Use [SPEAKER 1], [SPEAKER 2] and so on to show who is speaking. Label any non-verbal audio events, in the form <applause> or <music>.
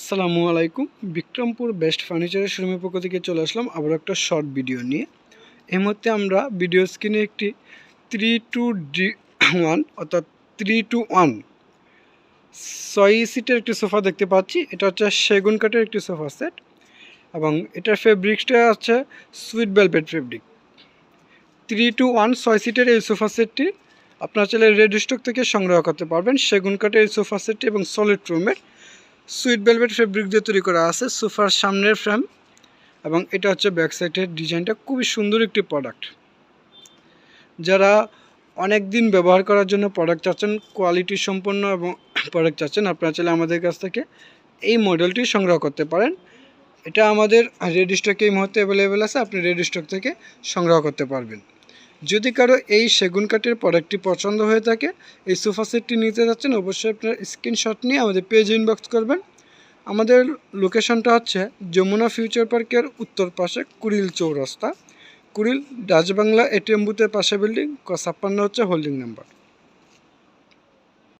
[SPEAKER 1] আসসালামু আলাইকুম। বিক্রমপুর বেস্ট ফার্নিচারের শোরুমের পক্ষ থেকে চলে আসলাম আবার একটা শর্ট ভিডিও নিয়ে। এই মুহূর্তে আমরা ভিডিও স্ক্রিনে একটি থ্রি টু ডি ওয়ান অর্থাৎ থ্রি টু ওয়ান ছয় সিটের একটি সোফা দেখতে পাচ্ছি। এটা হচ্ছে সেগুন কাঠের একটি সোফা সেট এবং এটার ফেব্রিক্সটা আছে sweet velvet fabric three two one ছয় সিটের এই সোফা সেটটি আপনার চাইলে রেড স্টক থেকে সংগ্রহ করতে পারবেন। সেগুন কাঠের এই সোফা সেটটি এবং সলিড রুমের সুইট ভেলভেট ফেব্রিক দিয়ে তৈরি করা আছে, সোফার সামনের ফ্রেম এবং এটা হচ্ছে ব্যাক সাইডের ডিজাইনটা। খুবই সুন্দর একটি প্রোডাক্ট যারা অনেক দিন ব্যবহার করার জন্য প্রোডাক্ট চাচ্ছেন কোয়ালিটি সম্পন্ন এবং <coughs> প্রোডাক্ট চাচ্ছেন, আপনারা চাইলে আমাদের কাছ থেকে এই মডেলটি সংগ্রহ করতে পারেন। এটা আমাদের রেডি স্টকে এই মুহূর্তে অ্যাভেলেবেল আছে, আপনি রেড স্টক থেকে সংগ্রহ করতে পারবেন। যদি কারও এই সেগুন কাঠের প্রোডাক্টটি পছন্দ হয়ে থাকে, এই সোফা সেটটি নিতে যাচ্ছেন, অবশ্যই আপনার স্ক্রিনশট নিয়ে আমাদের পেজ ইনবক্স করবেন। আমাদের লোকেশনটা হচ্ছে যমুনা ফিউচার পার্কের উত্তর পাশে কুড়িল চৌরাস্তা। কুড়িল, ডাচ বাংলা এটিএম বুথের পাশে বিল্ডিং ক ছাপ্পান্ন হচ্ছে হোল্ডিং নাম্বার